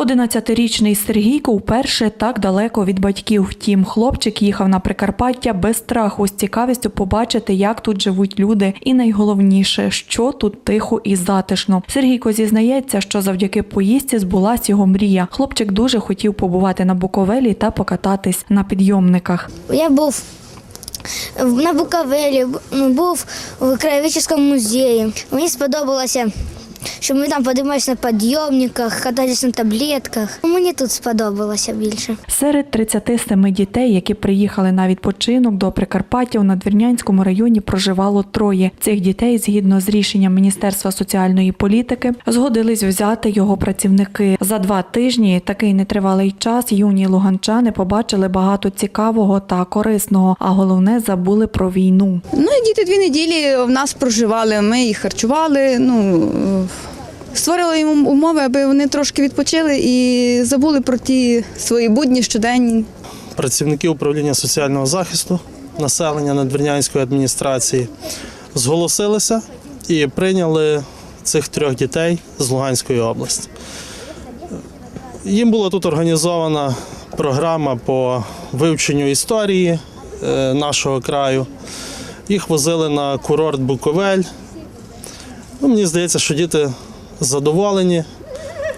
11-річний Сергійко вперше так далеко від батьків. Втім, хлопчик їхав на Прикарпаття без страху, з цікавістю побачити, як тут живуть люди, і найголовніше, що тут тихо і затишно. Сергійко зізнається, що завдяки поїздці збулась його мрія. Хлопчик дуже хотів побувати на Буковелі та покататись на підйомниках. Я був на Буковелі, був в краєведчому музеї. Мені сподобалося, що ми там подималися на підйомниках, каталися на таблетках. Мені тут сподобалося більше. Серед 37 дітей, які приїхали на відпочинок до Прикарпаття у Надвірнянському районі, проживало троє. Цих дітей, згідно з рішенням Міністерства соціальної політики, згодились взяти його працівники. За два тижні такий нетривалий час юні луганчани побачили багато цікавого та корисного, а головне забули про війну. Ну і діти дві неділі в нас проживали. Ми їх харчували. Ну створили їм умови, аби вони трошки відпочили і забули про ті свої будні щоденні. працівники управління соціального захисту населення Надвірнянської адміністрації зголосилися і прийняли цих трьох дітей з Луганської області. Їм була тут організована програма по вивченню історії е, нашого краю. Їх возили на курорт Буковель. Ну, мені здається, що діти задоволені.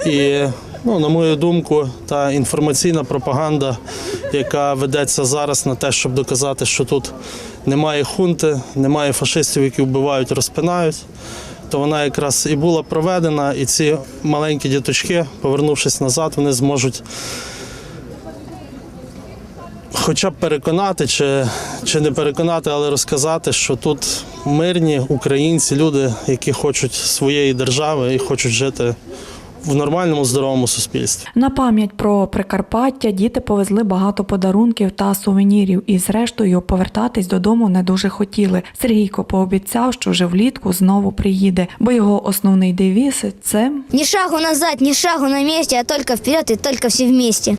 І, ну, на мою думку, та інформаційна пропаганда, яка ведеться зараз на те, щоб доказати, що тут немає хунти, немає фашистів, які вбивають, розпинають, то вона якраз і була проведена, і ці маленькі діточки, повернувшись назад, вони зможуть хоча б переконати, чи, чи не переконати, але розказати, що тут мирні українці, люди, які хочуть своєї держави і хочуть жити в нормальному здоровому суспільстві. На пам'ять про Прикарпаття діти повезли багато подарунків та сувенірів, і зрештою повертатись додому не дуже хотіли. Сергійко пообіцяв, що вже влітку знову приїде, бо його основний девіз це Ні шагу назад, ні шагу на місці, а тільки вперед і тільки всі вместе.